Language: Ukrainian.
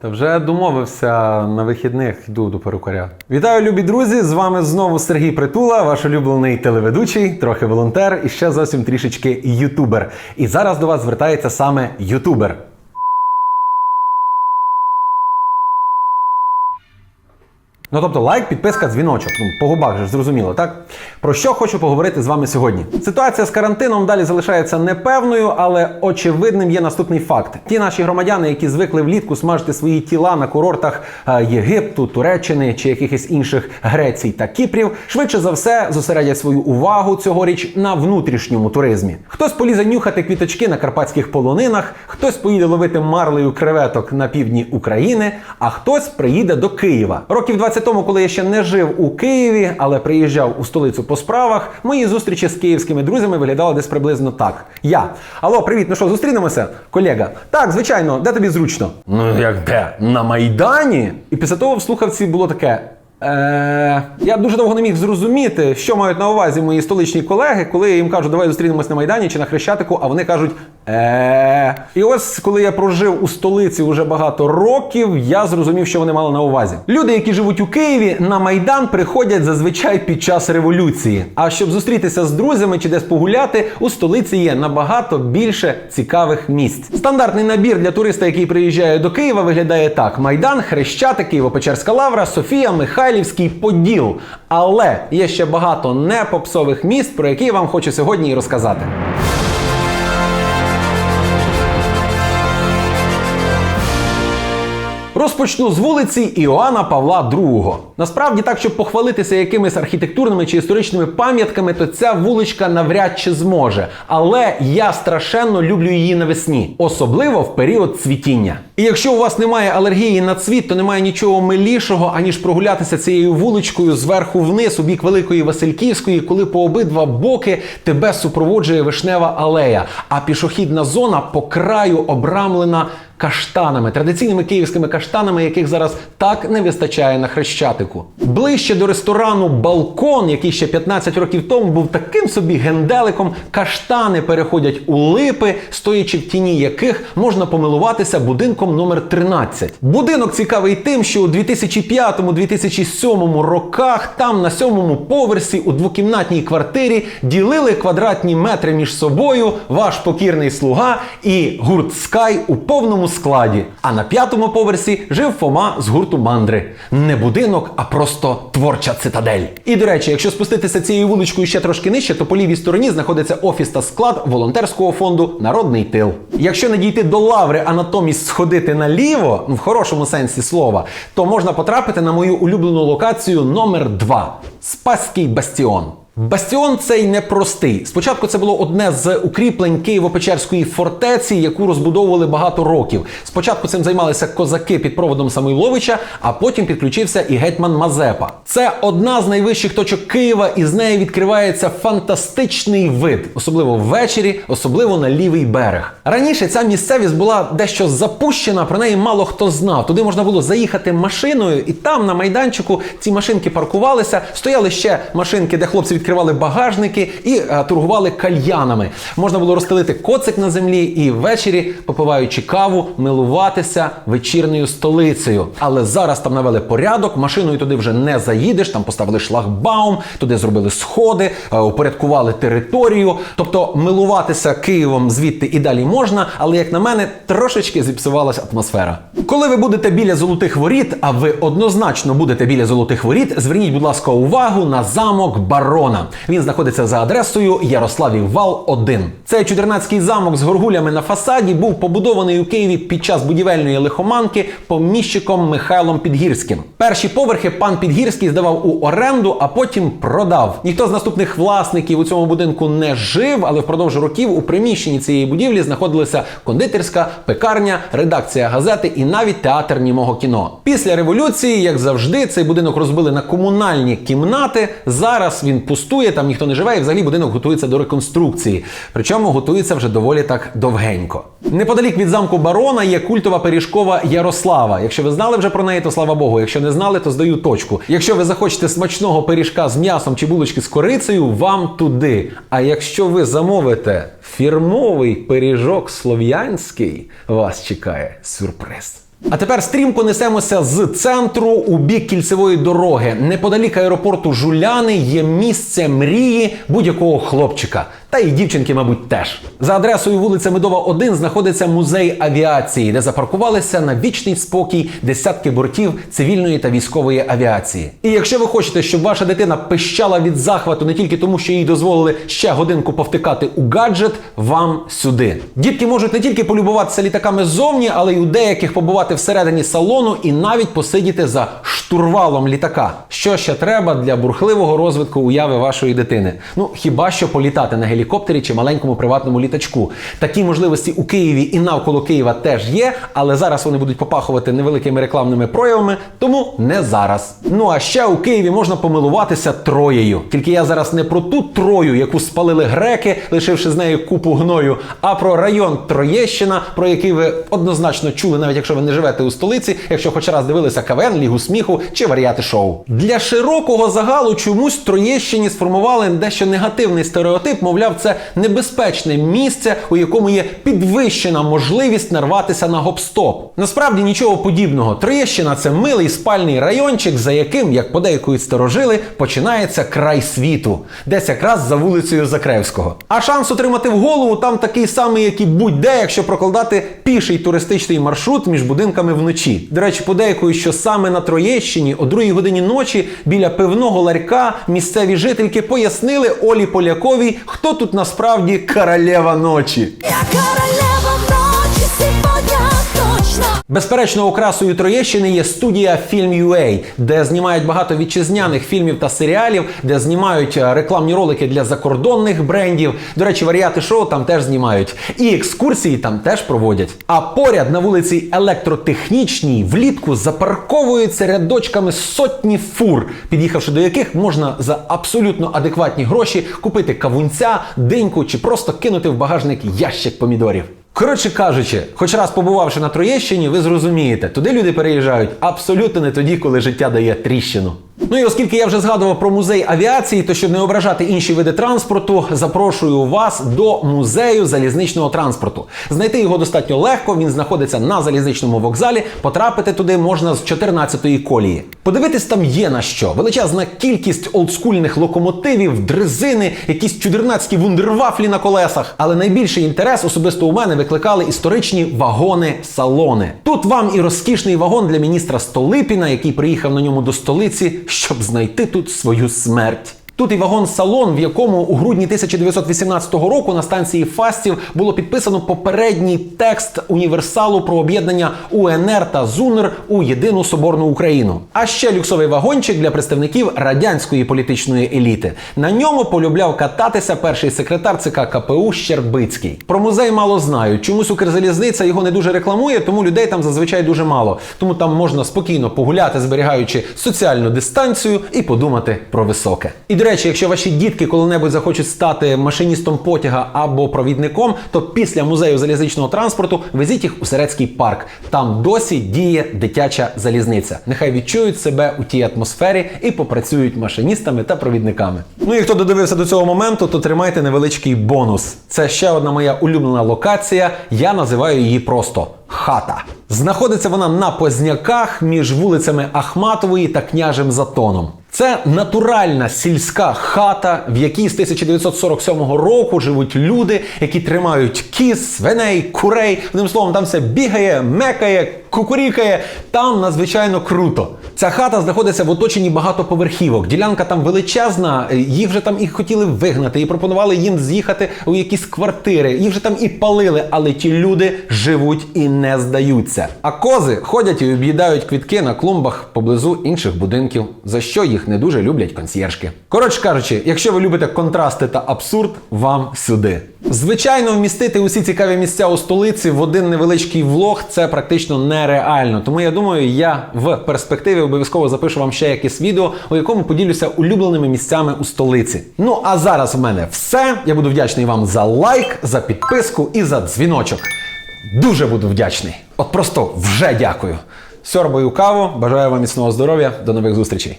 Та вже домовився на вихідних йду до перукаря. Вітаю, любі друзі! З вами знову Сергій Притула, ваш улюблений телеведучий, трохи волонтер і ще зовсім трішечки ютубер. І зараз до вас звертається саме ютубер. Ну тобто лайк, підписка, дзвіночок. Ну, по губах же зрозуміло, так? Про що хочу поговорити з вами сьогодні? Ситуація з карантином далі залишається непевною, але очевидним є наступний факт: ті наші громадяни, які звикли влітку смажити свої тіла на курортах е, Єгипту, Туреччини чи якихось інших Грецій та Кіпрів, швидше за все зосередять свою увагу цьогоріч на внутрішньому туризмі. Хтось полізе нюхати квіточки на карпатських полонинах, хтось поїде ловити марлею креветок на півдні України, а хтось приїде до Києва. Років 20 тому, коли я ще не жив у Києві, але приїжджав у столицю по справах, мої зустрічі з київськими друзями виглядали десь приблизно так. Я. Алло, привіт, ну що, зустрінемося? Колега. Так, звичайно, де тобі зручно? Ну як де? На Майдані? І після того в слухавці було таке. Е, я дуже довго не міг зрозуміти, що мають на увазі мої столичні колеги, коли я їм кажу, давай зустрінемось на Майдані чи на Хрещатику, а вони кажуть. Е. І ось коли я прожив у столиці уже багато років, я зрозумів, що вони мали на увазі. Люди, які живуть у Києві, на Майдан приходять зазвичай під час революції. А щоб зустрітися з друзями чи десь погуляти, у столиці є набагато більше цікавих місць. Стандартний набір для туриста, який приїжджає до Києва, виглядає так: Майдан, Хрещатик, Києво-Печерська лавра, Софія, Михайлівський, Поділ. Але є ще багато непопсових міст, про які я вам хочу сьогодні і розказати. Розпочну з вулиці Іоанна Павла II. Насправді, так, щоб похвалитися якимись архітектурними чи історичними пам'ятками, то ця вуличка навряд чи зможе. Але я страшенно люблю її навесні, особливо в період цвітіння. І якщо у вас немає алергії на цвіт, то немає нічого милішого, аніж прогулятися цією вуличкою зверху вниз у бік Великої Васильківської, коли по обидва боки тебе супроводжує вишнева алея, а пішохідна зона по краю обрамлена каштанами, традиційними київськими каштанами, яких зараз так не вистачає на хрещатику. Ближче до ресторану Балкон, який ще 15 років тому був таким собі генделиком, каштани переходять у липи, стоячи в тіні яких можна помилуватися будинком номер 13. Будинок цікавий тим, що у 2005-2007 роках там на сьомому поверсі у двокімнатній квартирі ділили квадратні метри між собою ваш покірний слуга і гурт Скай у повному складі. А на п'ятому поверсі жив Фома з гурту Мандри. Не будинок, а просто творча цитадель. І до речі, якщо спуститися цією вуличкою ще трошки нижче, то по лівій стороні знаходиться офіс та склад волонтерського фонду Народний тил. Якщо не дійти до лаври, а натомість сходити наліво, ну, в хорошому сенсі слова, то можна потрапити на мою улюблену локацію номер 2 Спаський бастіон. Бастіон цей непростий. Спочатку це було одне з укріплень Києво-Печерської фортеці, яку розбудовували багато років. Спочатку цим займалися козаки під проводом Самойловича, а потім підключився і гетьман Мазепа. Це одна з найвищих точок Києва, і з неї відкривається фантастичний вид, особливо ввечері, особливо на лівий берег. Раніше ця місцевість була дещо запущена, про неї мало хто знав. Туди можна було заїхати машиною, і там на майданчику ці машинки паркувалися. Стояли ще машинки, де хлопці відкривали багажники і е, торгували кальянами. Можна було розстелити коцик на землі і ввечері, попиваючи каву, милуватися вечірньою столицею. Але зараз там навели порядок, машиною туди вже не заїдеш. Там поставили шлагбаум, туди зробили сходи, е, упорядкували територію. Тобто милуватися Києвом звідти і далі можна, але як на мене, трошечки зіпсувалася атмосфера. Коли ви будете біля золотих воріт, а ви однозначно будете біля золотих воріт, зверніть, будь ласка, увагу на замок Барона. Він знаходиться за адресою Ярославів Вал 1. Цей чудернацький замок з горгулями на фасаді був побудований у Києві під час будівельної лихоманки поміщиком Михайлом Підгірським. Перші поверхи пан Підгірський здавав у оренду, а потім продав. Ніхто з наступних власників у цьому будинку не жив, але впродовж років у приміщенні цієї будівлі знаходилися кондитерська, пекарня, редакція газети і навіть театр німого кіно. Після революції, як завжди, цей будинок розбили на комунальні кімнати. Зараз він пустує, там ніхто не живе, і взагалі будинок готується до реконструкції. Причому готується вже доволі так довгенько. Неподалік від замку барона є культова пиріжкова Ярослава. Якщо ви знали вже про неї, то слава Богу. Якщо не знали, то здаю точку. Якщо ви захочете смачного пиріжка з м'ясом чи булочки з корицею, вам туди. А якщо ви замовите фірмовий пиріжок слов'янський, вас чекає сюрприз. А тепер стрімко несемося з центру у бік кільцевої дороги. Неподалік аеропорту Жуляни є місце мрії будь-якого хлопчика. Та і дівчинки, мабуть, теж. За адресою вулиця Медова, 1 знаходиться музей авіації, де запаркувалися на вічний спокій десятки бортів цивільної та військової авіації. І якщо ви хочете, щоб ваша дитина пищала від захвату не тільки тому, що їй дозволили ще годинку повтикати у гаджет, вам сюди. Дітки можуть не тільки полюбуватися літаками ззовні, але й у деяких побувати всередині салону і навіть посидіти за штурвалом літака. Що ще треба для бурхливого розвитку уяви вашої дитини? Ну хіба що політати на гелікоптері чи маленькому приватному літачку. Такі можливості у Києві і навколо Києва теж є, але зараз вони будуть попахувати невеликими рекламними проявами, тому не зараз. Ну а ще у Києві можна помилуватися троєю. Тільки я зараз не про ту трою, яку спалили греки, лишивши з нею купу гною, а про район Троєщина, про який ви однозначно чули, навіть якщо ви не живете у столиці, якщо хоч раз дивилися КВН, Лігу сміху чи варіати шоу. Для широкого загалу чомусь Троєщині сформували дещо негативний стереотип, мовляв, це небезпечне місце, у якому є підвищена можливість нарватися на гоп-стоп. Насправді нічого подібного. Троєщина це милий спальний райончик, за яким, як подейкують старожили, починається край світу, десь якраз за вулицею Закревського. А шанс отримати в голову там такий самий, як і будь-де, якщо прокладати піший туристичний маршрут між будинками вночі. До речі, подейкують, що саме на Троєщині о другій годині ночі біля пивного ларька місцеві жительки пояснили Олі Поляковій, хто тут насправді королева ночі. Я королева Безперечно, окрасою Троєщини є студія Film.ua, де знімають багато вітчизняних фільмів та серіалів, де знімають е, рекламні ролики для закордонних брендів. До речі, варіати шоу там теж знімають. І екскурсії там теж проводять. А поряд на вулиці Електротехнічній влітку запарковуються рядочками сотні фур, під'їхавши до яких можна за абсолютно адекватні гроші купити кавунця, диньку чи просто кинути в багажник ящик помідорів. Коротше кажучи, хоч раз побувавши на Троєщині, ви зрозумієте, туди люди переїжджають абсолютно не тоді, коли життя дає тріщину. Ну і оскільки я вже згадував про музей авіації, то щоб не ображати інші види транспорту, запрошую вас до музею залізничного транспорту. Знайти його достатньо легко. Він знаходиться на залізничному вокзалі. Потрапити туди можна з 14-ї колії. Подивитись там є на що. Величезна кількість олдскульних локомотивів, дрезини, якісь чудернацькі вундервафлі на колесах. Але найбільший інтерес особисто у мене викликали історичні вагони-салони. Тут вам і розкішний вагон для міністра Столипіна, який приїхав на ньому до столиці, щоб знайти тут свою смерть. Тут і вагон-салон, в якому у грудні 1918 року на станції Фастів було підписано попередній текст універсалу про об'єднання УНР та ЗУНР у єдину соборну Україну. А ще люксовий вагончик для представників радянської політичної еліти. На ньому полюбляв кататися перший секретар ЦК КПУ Щербицький. Про музей мало знають. Чомусь Укрзалізниця його не дуже рекламує, тому людей там зазвичай дуже мало. Тому там можна спокійно погуляти, зберігаючи соціальну дистанцію і подумати про високе. І речі, якщо ваші дітки коли-небудь захочуть стати машиністом потяга або провідником, то після музею залізничного транспорту везіть їх у Серецький парк. Там досі діє дитяча залізниця. Нехай відчують себе у тій атмосфері і попрацюють машиністами та провідниками. Ну і хто додивився до цього моменту, то тримайте невеличкий бонус. Це ще одна моя улюблена локація. Я називаю її просто хата. Знаходиться вона на Позняках між вулицями Ахматової та княжим Затоном. Це натуральна сільська хата, в якій з 1947 року живуть люди, які тримають кіз, свиней, курей. Одним словом, там все бігає, мекає, кукурікає. Там надзвичайно круто. Ця хата знаходиться в оточенні багатоповерхівок. Ділянка там величезна, їх вже там і хотіли вигнати, і пропонували їм з'їхати у якісь квартири. Їх вже там і палили, але ті люди живуть і не здаються. А кози ходять і об'їдають квітки на клумбах поблизу інших будинків, за що їх не дуже люблять консьєржки. Коротше кажучи, якщо ви любите контрасти та абсурд, вам сюди. Звичайно, вмістити усі цікаві місця у столиці в один невеличкий влог це практично нереально. Тому я думаю, я в перспективі обов'язково запишу вам ще якесь відео, у якому поділюся улюбленими місцями у столиці. Ну а зараз в мене все. Я буду вдячний вам за лайк, за підписку і за дзвіночок. Дуже буду вдячний. От просто вже дякую. Сьорбаю каву, бажаю вам міцного здоров'я. До нових зустрічей.